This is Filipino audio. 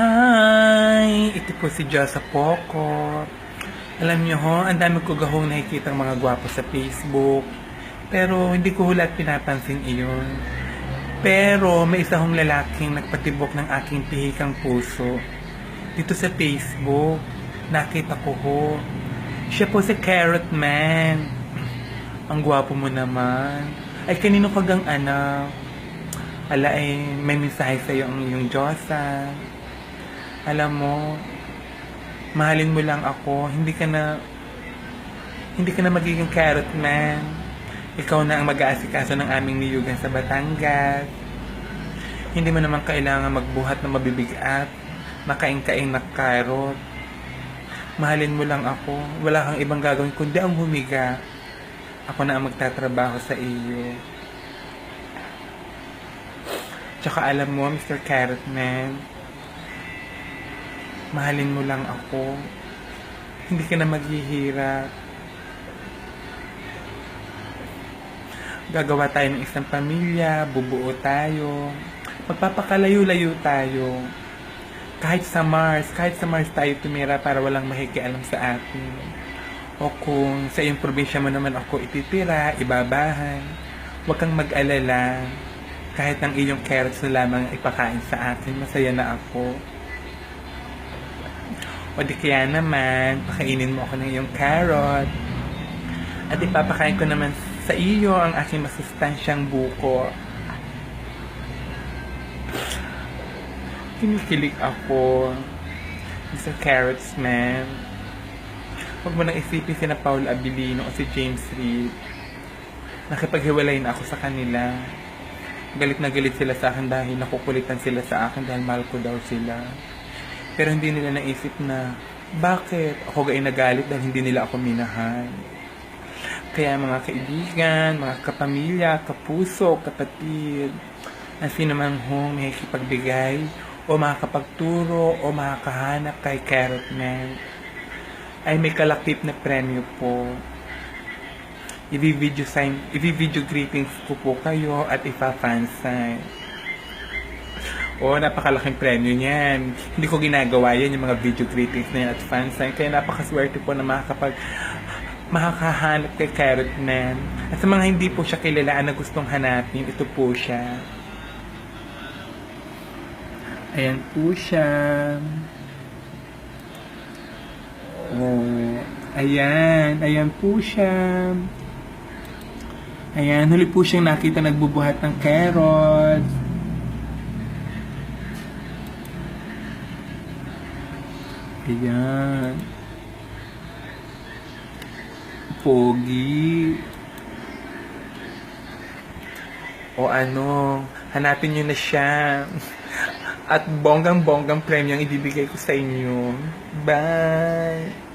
Hi! Ito po si Josa Poco. Alam niyo ho, ang dami ko gahong nakikita mga gwapo sa Facebook. Pero hindi ko hulat pinapansin iyon. Pero may isa hong lalaking nagpatibok ng aking pihikang puso. Dito sa Facebook, nakita ko ho. Siya po si Carrot Man. Ang gwapo mo naman. Ay, kanino kagang anak? Ala eh, may mensahe sa'yo ang iyong Diyosa. Alam mo, mahalin mo lang ako. Hindi ka na, hindi ka na magiging carrot man. Ikaw na ang mag-aasikaso ng aming niyugan sa Batangas. Hindi mo naman kailangan magbuhat na mabibigat. Makain-kain na carrot. Mahalin mo lang ako. Wala kang ibang gagawin kundi ang humiga. Ako na ang magtatrabaho sa iyo. Tsaka alam mo, Mr. Carrot Man, mahalin mo lang ako. Hindi ka na maghihirap. Gagawa tayo ng isang pamilya, bubuo tayo. Magpapakalayo-layo tayo. Kahit sa Mars, kahit sa Mars tayo tumira para walang makikialam sa atin. O kung sa iyong probinsya mo naman ako ititira, ibabahan, huwag kang mag-alala. Kahit ang iyong carrots na lamang ang ipakain sa akin, masaya na ako. O di kaya naman, pakainin mo ako ng iyong carrot. At ipapakain ko naman sa iyo ang aking masustansyang buko. Kinikilig ako. Mr. Carrots Man. Huwag mo nang isipin si na Paul Abilino o si James Reed. Nakipaghiwalay na ako sa kanila. Galit na galit sila sa akin dahil nakukulitan sila sa akin dahil mahal ko daw sila. Pero hindi nila naisip na, bakit ako gay nagalit dahil hindi nila ako minahal. Kaya mga kaibigan, mga kapamilya, kapuso, kapatid, ang sino man hong may kipagbigay o makakapagturo o makakahanap kay Carrot Man ay may kalakip na premyo po. Ibi-video sign, ibi-video greetings ko po kayo at ipa-fan sign. Oo, napakalaking premyo niyan. Hindi ko ginagawa yan, yung mga video greetings na yan at fan sign. Kaya napakaswerte po na makakapag makakahanap kay Carrot Man. At sa mga hindi po siya kilalaan na gustong hanapin, ito po siya. Ayan po siya. Oh, ayan, ayan po siya. Ayan, huli po siyang nakita nagbubuhat ng carrots. Ayan. Pogi. O ano, hanapin nyo na siya. At bonggang-bonggang ang ibibigay ko sa inyo. Bye!